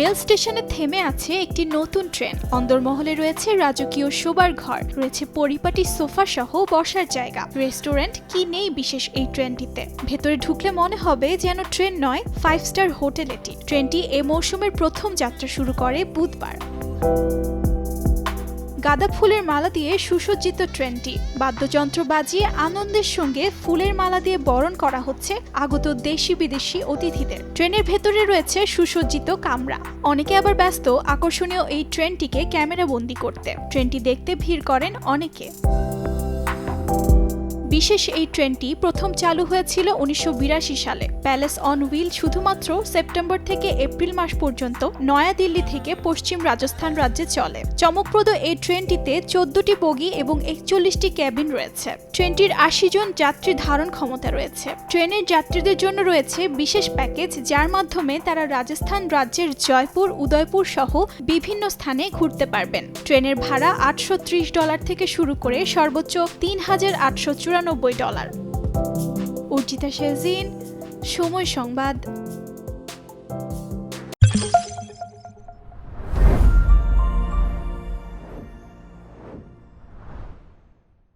Rail স্টেশনে থেমে আছে একটি নতুন ট্রেন। অন্দরমহলে রয়েছে রাজকীয় শোবার ঘর, রয়েছে পরিপাটি সোফা সহ বসার জায়গা। রেস্টুরেন্ট কি নেই বিশেষ এই ট্রেনটিতে? ভেতরে ঢুকলে মনে হবে যেন ট্রেন নয় ফাইভ স্টার হোটেল এটি। ট্রেনটি এ মৌসুমের প্রথম যাত্রা শুরু করে বুধবার। গাঁদা ফুলের মালা দিয়ে সুসজ্জিত ট্রেনটি। বাদ্যযন্ত্র বাজিয়ে আনন্দের সঙ্গে ফুলের মালা দিয়ে বরণ করা হচ্ছে আগত দেশি বিদেশি অতিথিদের। ট্রেনের ভেতরে রয়েছে সুসজ্জিত কামরা। অনেকে আবার ব্যস্ত, আকর্ষণীয় এই ট্রেনটিকে ক্যামেরা বন্দি করতে। ট্রেনটি দেখতে ভিড় করেন অনেকে। বিশেষ এই ট্রেনটি প্রথম চালু হয়েছিল উনিশশো বিরাশি সালে। প্যালেস অন হুইল শুধুমাত্র সেপ্টেম্বর থেকে এপ্রিল মাস পর্যন্ত নয়াদিল্লি থেকে পশ্চিম রাজস্থান রাজ্যে চলে। চমকপ্রদ এই ট্রেনটিতে চোদ্দটি বগি এবং একচল্লিশটি ক্যাবিন রয়েছে। ট্রেনটির আশি জন যাত্রী ধারণ ক্ষমতা রয়েছে। ট্রেনের যাত্রীদের জন্য রয়েছে বিশেষ প্যাকেজ, যার মাধ্যমে তারা রাজস্থান রাজ্যের জয়পুর, উদয়পুর সহ বিভিন্ন স্থানে ঘুরতে পারবেন। ট্রেনের ভাড়া আটশো ত্রিশ ডলার থেকে শুরু করে সর্বোচ্চ তিন হাজার আটশো চুরানব্বই ডলার। অর্জিতা শেজিন সময় সংবাদ